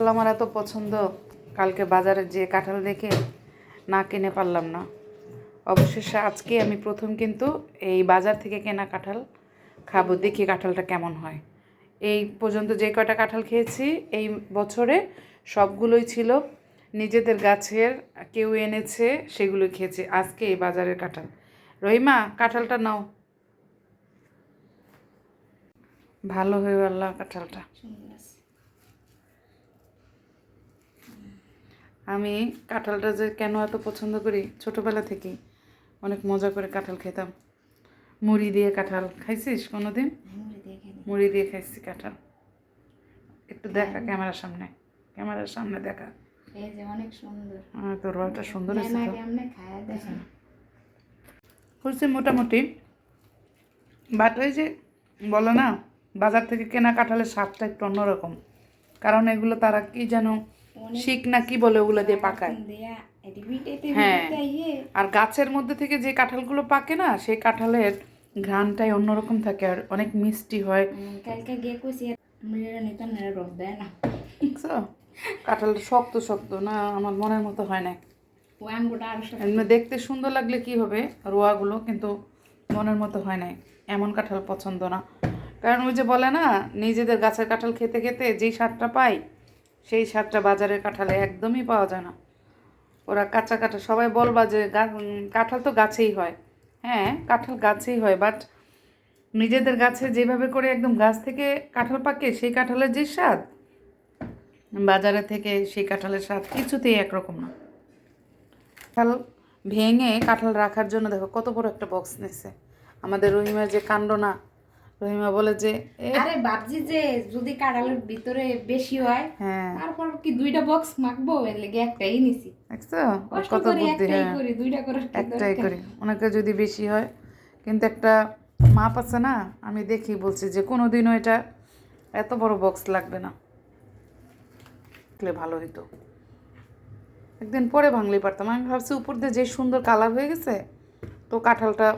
কাঁঠাল আমার এত পছন্দ। কালকে বাজারে যে কাঁঠাল দেখে না কিনে পারলাম না। অবশেষে আজকে আমি প্রথম কিন্তু এই বাজার থেকে কেনা কাঁঠাল খাব, দেখি কাঁঠালটা কেমন হয়। এই পর্যন্ত যে কয়টা কাঁঠাল খেয়েছি, এই বছরে সবগুলোই ছিল নিজেদের গাছের, কেউ এনেছে, সেগুলো খেয়েছি। আজকে এই বাজারের কাঁঠাল। রহিমা, কাঁঠালটা নাও। ভালো হয়ে গেল কাঁঠালটা। আমি কাঁঠালটা যে কেন এত পছন্দ করি? ছোটোবেলা থেকেই অনেক মজা করে কাঁঠাল খেতাম। মুড়ি দিয়ে কাঁঠাল। খাইছিস কোনো দিন মুড়ি দিয়ে খাইছি কাঁঠাল। একটু দেখা ক্যামেরার সামনে। ক্যামেরার সামনে দেখা। এই যে অনেক সুন্দর। তোর সুন্দর আছে হচ্ছে মোটামুটি। বাট ওই যে বলো না বাজার থেকে কেনা কাঁঠালের স্বাদটা একটু অন্যরকম। কারণ এগুলো তারা কি যেন শিক না কি বলে ওগুলো দিয়ে পাকায়। হ্যাঁ। আর গাছের মধ্যে থেকে যে কাঁঠালগুলো পাকে না সেই কাঁঠালের ঘ্রাণটাই অন্যরকম থাকে আর অনেক মিষ্টি হয়। কালকে গিয়ে দেয় না। কাঁঠালটা শক্ত শক্ত না আমার মনের মতো হয় না। এমনি দেখতে সুন্দর লাগলে কি হবে? রোয়াগুলো কিন্তু মনের মতো হয় নাই। এমন কাঁঠাল পছন্দ না। কারণ ওই যে বলে না নিজেদের গাছের কাঁঠাল খেতে খেতে যেই স্বাদটা পাই সেই স্বাদটা বাজারের কাঁঠালে একদমই পাওয়া যায় না। ওরা কাঁচা কাঁঠাল সবাই বলবা যে কাঁঠাল তো গাছেই হয়। হ্যাঁ কাঁঠাল গাছেই হয় বাট নিজেদের গাছে যেভাবে করে একদম গাছ থেকে কাঁঠাল পাকে, সেই কাঁঠালের যে স্বাদ, বাজারে থেকে সেই কাঁঠালের স্বাদ কিছুতেই একরকম না। কাঁঠাল ভেঙে কাঁঠাল রাখার জন্য দেখো কত বড় একটা বক্স নিছে। আমাদের রহিমার যে কাণ্ড না রহিমা বলে যে আরে ভাবছি যে যদি কাঁঠালের ভিতরে বেশি হয় হ্যাঁ। তারপর কি দুইটা বক্স মাখবো? এর লেগে একটাই নিছি। দেখছ? কত বুদ্ধি একটাই হ্যাঁ। করি দুইটা করে একটাই করি। ওনাকে যদি বেশি হয় কিন্তু একটা মাপ আছে না আমি দেখি বলছি যে কোনো দিনও এটা এত বড় বক্স লাগবে না। ভালো হইতো। একদিন পরে ভাঙলে পারতাম। আমি ভাবছি উপর দিয়ে যে সুন্দর কালার হয়ে গেছে তো কাঁঠালটা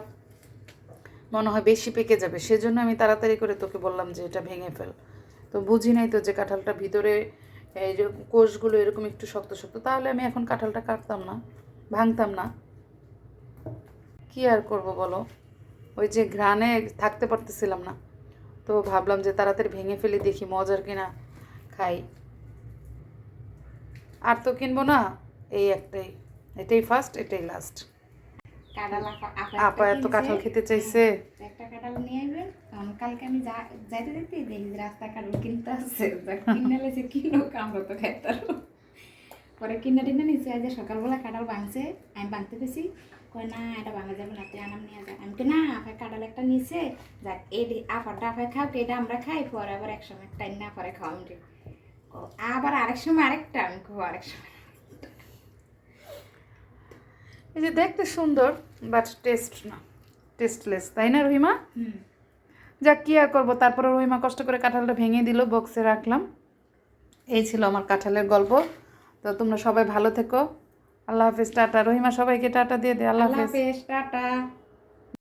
মনে হয় বেশি পেকে যাবে। সেজন্য আমি তাড়াতাড়ি করে তোকে বললাম যে এটা ভেঙে ফেল। তো বুঝি নাই তো যে কাঁঠালটা ভিতরে এই যে কোষগুলো এরকম একটু শক্ত শক্ত, তাহলে আমি এখন কাঁঠালটা কাটতাম না, ভাঙতাম না। কি আর করব বলো? ওই যে ঘ্রাণে থাকতে পারতেছিলাম না। তো ভাবলাম যে তাড়াতাড়ি ভেঙে ফেলে, দেখি মজার কিনা খাই। আর তো কিনবো না? এই একটাই। এটাই ফার্স্ট এটাই লাস্ট আপা- এত কাঁঠাল খেতে চাইছে। একটা কাঁঠাল নিয়ে কালকে আমি যাইতে দেখতে দেখি রাস্তা কাঁঠাল কিনতে আসছে কিনে লেছে কিনো আমরা তো খাইতে পরে কিনে টিনে নিচে আজ সকালবেলা কাঁঠাল ভাঙছে আমি ভাঙতে পেছি কয় না এটা ভাঙা যাবে না তুই আনাম নিয়ে যা। আমি না আপায় কাঁঠাল একটা নিচে যাক এই আপারটা আপায় খাও এটা আমরা খাই পরে আবার এক সময় টাইম না পরে খাওয়া আমি আবার আরেক সময় আরেকটা আমি খাব আরেক সময় এই যে দেখতে সুন্দর বাট টেস্ট না টেস্টলেস তাই না রহিমা? হুম। যাক কী আর করব? তারপরে রহিমা কষ্ট করে কাঁঠালটা ভেঙে দিল বক্সে রাখলাম। এই ছিল আমার কাঁঠালের গল্প। তো তোমরা সবাই ভালো থেকো। আল্লাহ হাফিজ টাটা। রহিমা সবাইকে টাটা দিয়ে দে আল্লাহ আল্লাহ হাফিজ টাটা।